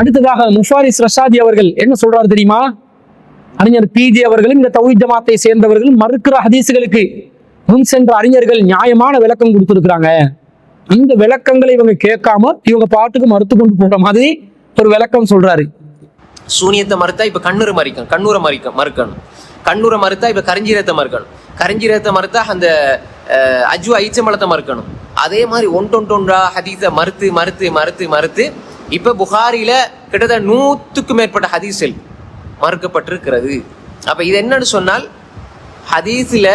அடுத்ததாக முஃபாரிஸ் ரஷாதி அவர்கள் என்ன சொல்றாரு தெரியுமா? அறிஞர் பிஜே அவர்களும் இந்த தௌஹித் ஜமாத்தை சேர்ந்தவர்களும் மறுக்கிற ஹதீஸுகளுக்கு முன் சென்ற அறிஞர்கள் நியாயமான விளக்கம் கொடுத்துருக்குறாங்க. இந்த விளக்கங்களை இவங்க கேட்காம இவங்க பாட்டுக்கு மறுத்து கொண்டு போற மாதிரி ஒரு விளக்கம் சொல்றாரு. சூனியத்தை மறுத்தா இப்ப கண்ணுரை மறிக்கணும். கண்ணூரை மறிக்க மறுக்கணும். கண்ணூரை மறுத்தா இப்ப கரிஞ்சீரத்தை மறுக்கணும். கரிஞ்சீரத்தை மறுத்தா அந்த அஜ்வா ஐச்சம்பழத்தை மறுக்கணும். அதே மாதிரி ஒன்றொன்றொன்றா ஹதீஸை மறுத்து மறுத்து மறுத்து மறுத்து இப்ப புகாரியில் கிட்டத்தட்ட நூத்துக்கு மேற்பட்ட ஹதீஸில் மறுக்கப்பட்டிருக்கிறது. அப்ப இது என்னன்னு சொன்னால் ஹதீஸில்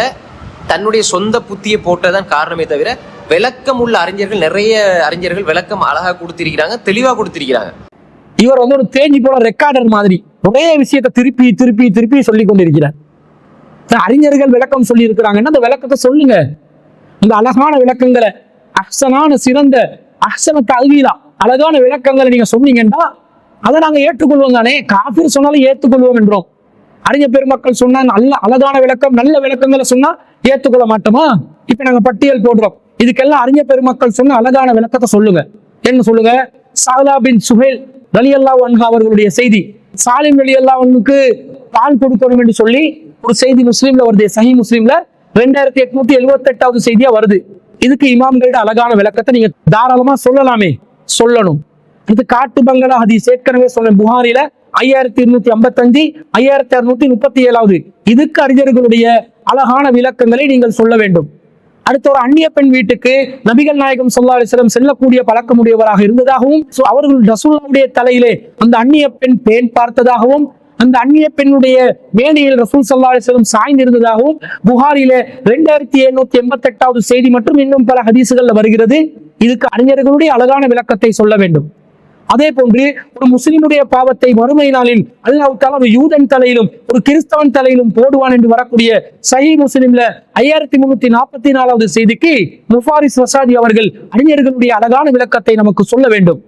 தன்னுடைய சொந்த புத்தியை போட்டதான் காரணமே தவிர விளக்கம் உள்ள அறிஞர்கள் நிறைய அறிஞர்கள் விளக்கம் அழகாக கொடுத்திருக்கிறாங்க தெளிவாக கொடுத்திருக்கிறாங்க. இவர் வந்து ஒரு தேஞ்சி போல ரெக்கார்டர் மாதிரி ஒரே விஷயத்தை திருப்பி திருப்பி திருப்பி சொல்லி கொண்டிருக்கிறார். அறிஞர்கள் விளக்கம் சொல்லி இருக்கிறாங்கன்னா அந்த விளக்கத்தை சொல்லுங்க. அந்த அழகான விளக்கங்களை அஹ்சனான சிறந்த அஹ்சன கல்விதான் அழகான விளக்கங்களை நீங்க சொன்னீங்கன்னா அதை நாங்க ஏற்றுக்கொள்வோம் தானே. காஃபிர் சொன்னாலும் ஏற்றுக்கொள்வோம் என்றோம். அறிஞர் பெருமக்கள் சொன்னா நல்ல அழகான விளக்கம் நல்ல விளக்கங்களை சொன்னா ஏற்றுக்கொள்ள மாட்டோமா? இப்ப நாங்க பட்டியல் போடுறோம். இதுக்கெல்லாம் அறிஞர் பெருமக்கள் சொன்ன அழகான விளக்கத்தை சொல்லுங்க. என்ன சொல்லுங்க? சாலா பின் சுஹேல் ரலியல்லா அன்ஹா அவர்களுடைய செய்தி. சாலிம் ரலியல்லா அவனுக்கு பால் கொடுக்கணும் என்று சொல்லி ஒரு செய்தி முஸ்லீம்ல வருது. சஹி முஸ்லீம்ல ரெண்டாயிரத்தி எட்நூத்தி எழுபத்தி எட்டாவது செய்தியா வருது. இதுக்கு இமாம்களோட அழகான விளக்கத்தை நீங்க தாராளமா சொல்லலாமே. சொல்லணும். இது காட்டு பங்களா ஹதீஸ். ஏற்கனவே சொன்னேன் புகாரில ஐயாயிரத்தி இருநூத்தி ஐம்பத்தஞ்சு ஐயாயிரத்தி அறுநூத்தி முப்பத்தி ஏழாவது. இதுக்கு அறிஞர்களுடைய அழகான விளக்கங்களை நீங்கள் சொல்ல வேண்டும். அடுத்த ஒரு அந்நிய பெண் வீட்டுக்கு நபிகள் நாயகம் ஸல்லல்லாஹு அலைஹி செல்லக்கூடிய பழக்கமுடையவராக இருந்ததாகவும் அவர்கள் ரசூல்லாவுடைய தலையிலே அந்த அந்நிய பெண் பேன் பார்த்ததாகவும் அந்த அந்நிய பெண்ணுடைய மேடையில் ரசூல் ஸல்லல்லாஹு அலைஹி சாய்ந்திருந்ததாகவும் புகாரிலே ரெண்டாயிரத்தி எழுநூத்தி எண்பத்தி எட்டாவது செய்தி மற்றும் இன்னும் பல ஹதீசுகள்ல வருகிறது. இதுக்கு அறிஞர்களுடைய அழகான விளக்கத்தை சொல்ல வேண்டும். அதே போன்று ஒரு முஸ்லிமுடைய பாவத்தை மறுமை நாளில் அல்லாஹ் ஒரு யூதன் தலையிலும் ஒரு கிறிஸ்தவன் தலையிலும் போடுவான் என்று வரக்கூடிய சஹி முஸ்லிம்ல ஐயாயிரத்தி முன்னூத்தி நாற்பத்தி நாலாவது செய்திக்கு முஃபாரிஸ் வசாதி அவர்கள் அறிஞர்களுடைய அழகான விளக்கத்தை நமக்கு சொல்ல வேண்டும்.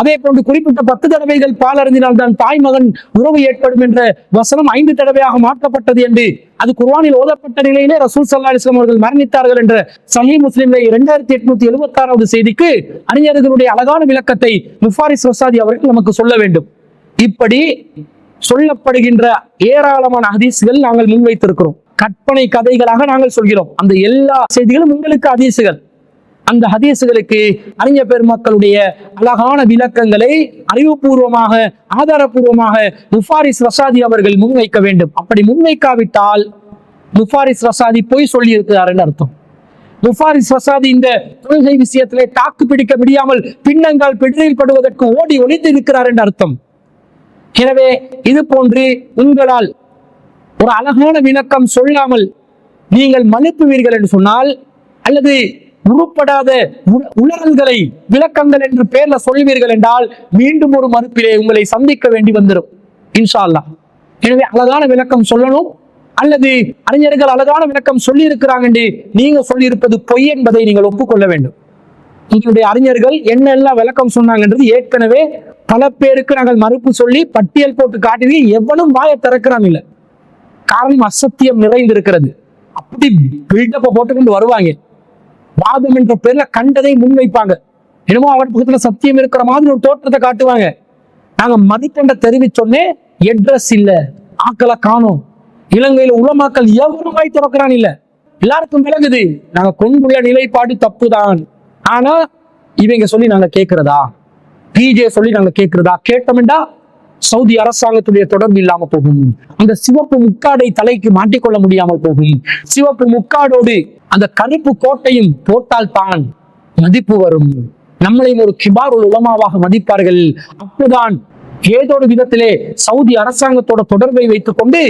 அதே போன்று குறிப்பிட்ட பத்து தடவைகள் பால் தான் தாய் மகன் உறவு ஏற்படும் என்ற வசனம் ஐந்து தடவையாக மாற்றப்பட்டது என்று அது குர்வானில் ஓதப்பட்ட நிலையிலே ரசூல் சல்லா அலிஸ்லாம் அவர்கள் மரணித்தார்கள் என்ற சஹி முஸ்லிம்ல இரண்டாயிரத்தி எட்நூத்தி எழுபத்தி ஆறாவது செய்திக்கு அறிஞர்களுடைய அழகான விளக்கத்தை முஃபாரிஸ் வசாதி அவர்கள் நமக்கு சொல்ல வேண்டும். இப்படி சொல்லப்படுகின்ற ஏராளமான ஹதீசுகள் நாங்கள் முன்வைத்திருக்கிறோம். கற்பனை கதைகளாக நாங்கள் சொல்கிறோம். அந்த எல்லா செய்திகளும் உங்களுக்கு அதீசுகள் அந்த ஹதீசுகளுக்கு அறிஞர் பெருமக்களுடைய அழகான விளக்கங்களை அறிவுபூர்வமாக ஆதாரபூர்வமாக முஃபாரிஸ் ரசாதி அவர்கள் முன்வைக்க வேண்டும். அப்படி முன்வைக்காவிட்டால் முஃபாரிஸ் ரசாதி பொய் சொல்லி இருக்கிறார் அர்த்தம். முஃபாரிஸ் ரசாதி இந்த தொழுகை விஷயத்திலே தாக்கு பிடிக்க முடியாமல் பின்னங்கால் பிடரில் படுவதற்கு ஓடி ஒளிந்து இருக்கிறார் என்று அர்த்தம். எனவே இது போன்று உங்களால் ஒரு அழகான விளக்கம் சொல்லாமல் நீங்கள் மன்னிப்புவீர்கள் என்று சொன்னால் அல்லது உருப்படாத உ- விளக்கங்கள் என்று பெயர்ல சொல்வீர்கள் என்றால் மீண்டும் ஒரு மறுப்பிலே உங்களை சந்திக்க வேண்டி வந்துடும் இன்ஷா அல்லாஹ் எனவே அழகான விளக்கம் சொல்லணும். அல்லது அறிஞர்கள் அழகான விளக்கம் சொல்லி இருக்கிறாங்க என்று நீங்க சொல்லியிருப்பது பொய் என்பதை நீங்கள் ஒப்புக்கொள்ள வேண்டும். உங்களுடைய அறிஞர்கள் என்னெல்லாம் விளக்கம் சொன்னாங்கன்றது ஏற்கனவே பல பேருக்கு நாங்கள் மறுப்பு சொல்லி பட்டியல் போட்டு காட்டி எவனும் வாயை திறக்கிறான் இல்லை. காரணம் அசத்தியம் நிறைந்திருக்கிறது. அப்படி பில்டப்பை போட்டுக்கொண்டு வருவாங்க. வாதம் என்ற பேர்ல கண்டதை முன்வைப்பாங்க. என்னமோ அவர் பக்கத்துல சத்தியம் இருக்கிற மாதிரி ஒரு தோற்றத்தை காட்டுவாங்க. நாங்க மதிப்பெண்ட தெரிவிச்சோன்னே சொன்னேன் எட்ரஸ் இல்ல. ஆக்களை காணோம். இலங்கையில உலமாக்கள் எவரும் வாய் திறக்கிறான் இல்ல. எல்லாருக்கும் விளங்குது. நாங்க கொண்டுள்ள நிலைப்பாடு தப்புதான். ஆனா இவங்க சொல்லி நாங்க கேட்கிறதா பிஜே சொல்லி நாங்க கேட்கிறதா கேட்டோம்டா சவுதி அரசாங்கத்துடைய தொடர்பு இல்லாம போகும். அந்த சிவப்பு முக்காடை தலைக்கு மாட்டிக்கொள்ள முடியாமல் போகும். சிவப்பு முக்காடோடு அந்த கருப்பு கோட்டையும் போட்டால் தான் மதிப்பு வரும். நம்மளையும் ஒரு கிபாருல் உலமாவாக மதிப்பார்கள். அப்போதான் ஏதோ ஒரு விதத்திலே சவுதி அரசாங்கத்தோட தொடர்பை வைத்துக் கொண்டு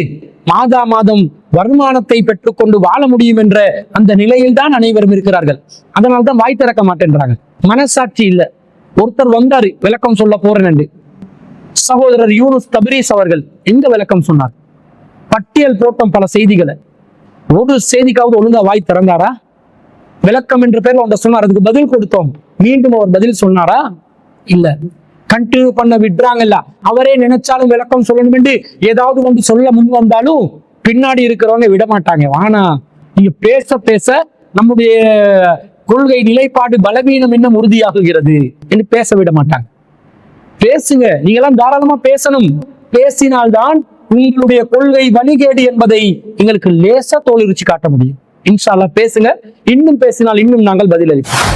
மாதா மாதம் வருமானத்தை பெற்றுக்கொண்டு வாழ முடியும் என்ற அந்த நிலையில் தான் அனைவரும் இருக்கிறார்கள். அதனால்தான் வாய் திறக்க மாட்டேன்றாங்க. மனசாட்சி இல்ல. ஒருத்தர் வந்தாரு விளக்கம் சொல்ல போறேன் என்று. சகோதரர் யூனுஸ் தபரீஸ் அவர்கள் எங்க விளக்கம் சொன்னார். பட்டியல் போட்டோம் பல செய்திகளை. ஒரு செய்திக்காவது ஒழுங்கா வாய் திறந்தாரா? விளக்கம் என்ற பேர்ல ஒன்றை சொன்னார். அதுக்கு பதில் கொடுத்தோம். மீண்டும் அவர் பதில் சொன்னாரா? இல்ல. கண்டினியூ பண்ண விடுறாங்கல்ல அவரே நினைச்சாலும் விளக்கம் சொல்லணும் என்று ஏதாவது ஒன்று சொல்ல முன் வந்தாலும் பின்னாடி இருக்கிறவங்க விட மாட்டாங்க வானா நீங்க பேச பேச நம்முடைய கொள்கை நிலைப்பாடு பலவீனம் இன்னும் உறுதியாகுகிறது என்று பேச விட மாட்டாங்க பேசுங்க. நீங்களாம் தாராளமா பேசணும். பேசினால்தான் உங்களுடைய கொள்கை வழிகேடு என்பதை எங்களுக்கு லேசா தோலுரிச்சு காட்ட முடியும். இன்ஷால்லா பேசுங்க. இன்னும் பேசினால் இன்னும் நாங்கள் பதிலளிப்போம்.